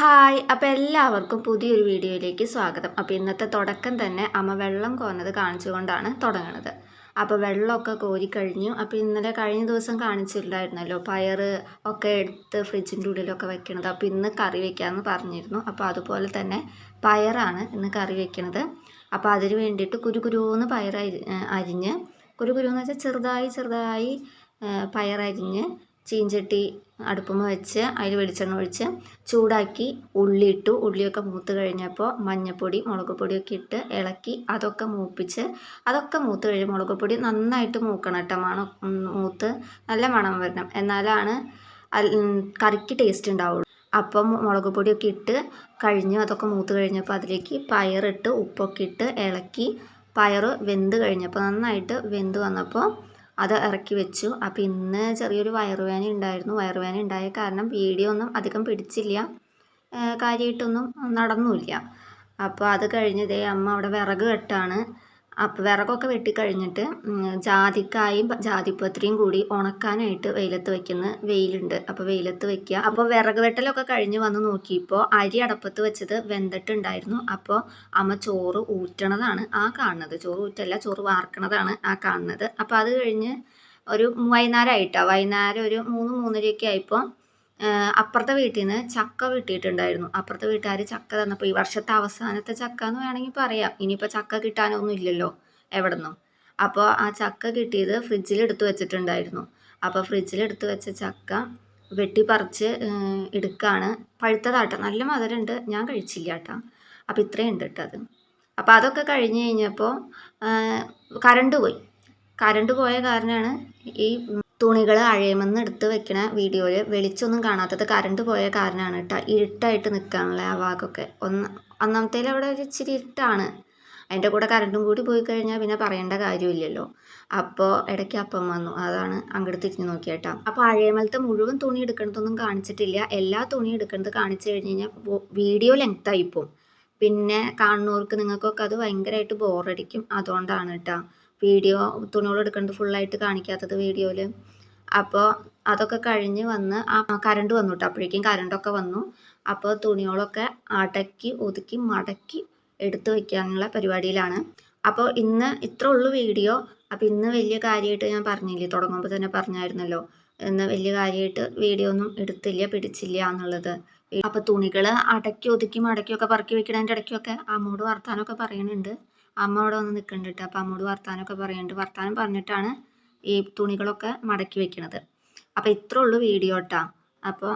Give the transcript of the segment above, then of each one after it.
Hi അപ്പോൾ എല്ലാവർക്കും പുതിയൊരു വീഡിയോയിലേക്ക് സ്വാഗതം. അപ്പോൾ ഇന്നത്തെ തുടക്കം തന്നെ അമ്മ വെള്ളം കോന്നത് കാണിച്ചുകൊണ്ടാണ് തുടങ്ങുന്നത് അപ്പോൾ വെള്ളമൊക്കെ കോരിക്കഴിഞ്ഞു. അപ്പോൾ ഇന്നലെ കഴിഞ്ഞ ദിവസം കാണിച്ചിട്ടുണ്ടായിരുന്നല്ലോ പയർ ഒക്കെ എടുത്ത് ഫ്രിഡ്ജിന്റെ ഉള്ളിലൊക്കെ വെക്കണത്. അപ്പോൾ ഇന്ന് കറി വെക്കാമെന്ന് പറഞ്ഞിരുന്നു. അപ്പോൾ അതുപോലെ തന്നെ പയറാണ് ഇന്ന് കറി വെക്കണത്. അപ്പോൾ അതിന് വേണ്ടിയിട്ട് കുരു കുരുന്ന് പയർ അരിഞ്ഞ് കുരു കുരുന്ന് വെച്ചാൽ ചെറുതായി ചെറുതായി പയറരിഞ്ഞ് ചീഞ്ചട്ടി അടുപ്പുമ്മ വെച്ച് അതിൽ വെളിച്ചെണ്ണ ഒഴിച്ച് ചൂടാക്കി ഉള്ളി ഇട്ടു ഉള്ളിയൊക്കെ മൂത്ത് കഴിഞ്ഞപ്പോൾ മഞ്ഞൾപ്പൊടി മുളക് പൊടിയൊക്കെ ഇട്ട് ഇളക്കി അതൊക്കെ മൂപ്പിച്ച് അതൊക്കെ മൂത്ത് കഴിഞ്ഞ് മുളക് പൊടി നന്നായിട്ട് മൂക്കണം കേട്ടോ മണം മൂത്ത് നല്ല മണം വരണം. എന്നാലാണ് കറിക്ക് ടേസ്റ്റ് ഉണ്ടാവുള്ളൂ. അപ്പം മുളക് പൊടിയൊക്കെ ഇട്ട് കഴിഞ്ഞു അതൊക്കെ മൂത്ത് കഴിഞ്ഞപ്പോൾ അതിലേക്ക് പയറിട്ട് ഉപ്പൊക്കെ ഇട്ട് ഇളക്കി. പയറ് വെന്ത് കഴിഞ്ഞപ്പോൾ നന്നായിട്ട് വെന്ത് വന്നപ്പോൾ അത് ഇറക്കി വെച്ചു. അപ്പോൾ ഇന്ന് ചെറിയൊരു വയറുവേന ഉണ്ടായിരുന്നു. വയറുവേന ഉണ്ടായ കാരണം വീഡിയോ ഒന്നും അധികം പിടിച്ചില്ല. കാര്യമായിട്ടൊന്നും നടന്നുമില്ല അപ്പോൾ അത് കഴിഞ്ഞതേ അമ്മ അവിടെ വിറക് കെട്ടാണ്. അപ്പോൾ വിറകൊക്കെ വെട്ടിക്കഴിഞ്ഞിട്ട് ജാതിക്കായും ജാതിപത്രിയും കൂടി ഉണക്കാനായിട്ട് വെയിലത്ത് വെക്കുന്ന വെയിലുണ്ട്. അപ്പോൾ വെയിലത്ത് വെക്കുക അപ്പോൾ വിറക് വെട്ടലൊക്കെ കഴിഞ്ഞ് വന്ന് നോക്കിയപ്പോൾ അരി അടപ്പത്ത് വെച്ചത് വെന്തിട്ടുണ്ടായിരുന്നു. അപ്പോൾ അമ്മ ചോറ് ഊറ്റണതാണ് ആ കാണുന്നത്. ചോറ് ഊറ്റല്ല ചോറ് വാർക്കണതാണ് ആ കാണുന്നത്. അപ്പോൾ അത് കഴിഞ്ഞ് ഒരു വൈകുന്നേരമായിട്ടാണ് വൈകുന്നേരം ഒരു മൂന്ന് മൂന്നരയൊക്കെ ആയപ്പോൾ അപ്പുറത്തെ വീട്ടിൽ നിന്ന് ചക്ക കിട്ടിയിട്ടുണ്ടായിരുന്നു. അപ്പുറത്തെ വീട്ടുകാർ ചക്ക തന്നപ്പോൾ ഈ വർഷത്തെ അവസാനത്തെ ചക്ക എന്ന് വേണമെങ്കിൽ പറയാം. ഇനിയിപ്പോൾ ചക്ക കിട്ടാനൊന്നും ഇല്ലല്ലോ എവിടെ നിന്നും അപ്പോൾ ആ ചക്ക കിട്ടിയത് ഫ്രിഡ്ജിൽ എടുത്തു വെച്ചിട്ടുണ്ടായിരുന്നു. അപ്പോൾ ഫ്രിഡ്ജിൽ എടുത്തു വെച്ച ചക്ക വെട്ടിപ്പറിച്ച് എടുക്കുകയാണ് പഴുത്തതാട്ടോ. നല്ല മധുരമുണ്ട് ഞാൻ കഴിച്ചില്ല കേട്ടോ അപ്പോൾ ഇത്രയും ഉണ്ട് കേട്ടോ അത്. അപ്പോൾ അതൊക്കെ കഴിഞ്ഞ് കഴിഞ്ഞപ്പോൾ കറണ്ട് പോയി. കറണ്ട് പോയ കാരണമാണ് ഈ തുണികൾ അഴയുമെന്ന് എടുത്ത് വെക്കണ വീഡിയോയിൽ വെളിച്ചൊന്നും കാണാത്തത് കറണ്ട് പോയ കാരണമാണ് കേട്ടോ ഇരുട്ടായിട്ട് നിൽക്കാനുള്ള ആ ഭാഗമൊക്കെ. ഒന്ന് ഒന്നാമത്തേൽ അവിടെ ഒരു ഇച്ചിരി ഇരുട്ടാണ്. അതിന്റെ കൂടെ കറണ്ടും കൂടി പോയി കഴിഞ്ഞാൽ പിന്നെ പറയേണ്ട കാര്യമില്ലല്ലോ. അപ്പോൾ ഇടയ്ക്ക് അപ്പം വന്നു. അതാണ് അങ്ങോട്ട് തിരിഞ്ഞ് നോക്കിയേട്ടാ അപ്പോൾ അഴയമലത്തെ മുഴുവൻ തുണി എടുക്കണതൊന്നും കാണിച്ചിട്ടില്ല. എല്ലാ തുണി എടുക്കുന്നത് കാണിച്ചു കഴിഞ്ഞ് കഴിഞ്ഞാൽ വീഡിയോ ലെങ്ത് ആയിപ്പോവും പിന്നെ കാണുന്നവർക്ക് നിങ്ങൾക്കൊക്കെ അത് ഭയങ്കരമായിട്ട് ബോറടിക്കും അതുകൊണ്ടാണ് കേട്ടോ വീഡിയോ തുണികൾ എടുക്കുന്നത് ഫുള്ളായിട്ട് കാണിക്കാത്തത് വീഡിയോയിൽ അപ്പോൾ അതൊക്കെ കഴിഞ്ഞ് വന്ന് ആ കറണ്ട് വന്നു കേട്ടോ അപ്പോഴേക്കും കറണ്ടൊക്കെ വന്നു. അപ്പോൾ തുണികളൊക്കെ അടക്കി ഒതുക്കി മടക്കി എടുത്തു വയ്ക്കാനുള്ള പരിപാടിയിലാണ്. അപ്പോൾ ഇന്ന് ഇത്ര ഉള്ളൂ വീഡിയോ. അപ്പോൾ ഇന്ന് വലിയ കാര്യമായിട്ട് ഞാൻ പറഞ്ഞില്ലേ തുടങ്ങുമ്പോൾ തന്നെ പറഞ്ഞായിരുന്നല്ലോ. ഇന്ന് വലിയ കാര്യമായിട്ട് വീഡിയോ ഒന്നും എടുത്തില്ല പിടിച്ചില്ല എന്നുള്ളത്. അപ്പോൾ തുണികൾ അടക്കി ഒതുക്കി മടക്കിയൊക്കെ പറക്കി വെക്കണതിന്റെ ഇടയ്ക്കൊക്കെ അമ്മോട് വർത്താനമൊക്കെ പറയുന്നുണ്ട് അമ്മ അവിടെ വന്ന് നിൽക്കുന്നുണ്ട് കേട്ടോ അപ്പോൾ അമ്മോട് വർത്താനമൊക്കെ പറയുന്നുണ്ട് വർത്താനം പറഞ്ഞിട്ടാണ് ഈ തുണികളൊക്കെ മടക്കി വെക്കണത്. അപ്പോൾ ഇത്രേ ഉള്ളൂ വീഡിയോ കേട്ടോ അപ്പോൾ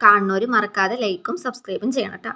കാണുന്നവർ മറക്കാതെ ലൈക്കും സബ്സ്ക്രൈബും ചെയ്യണം കേട്ടോ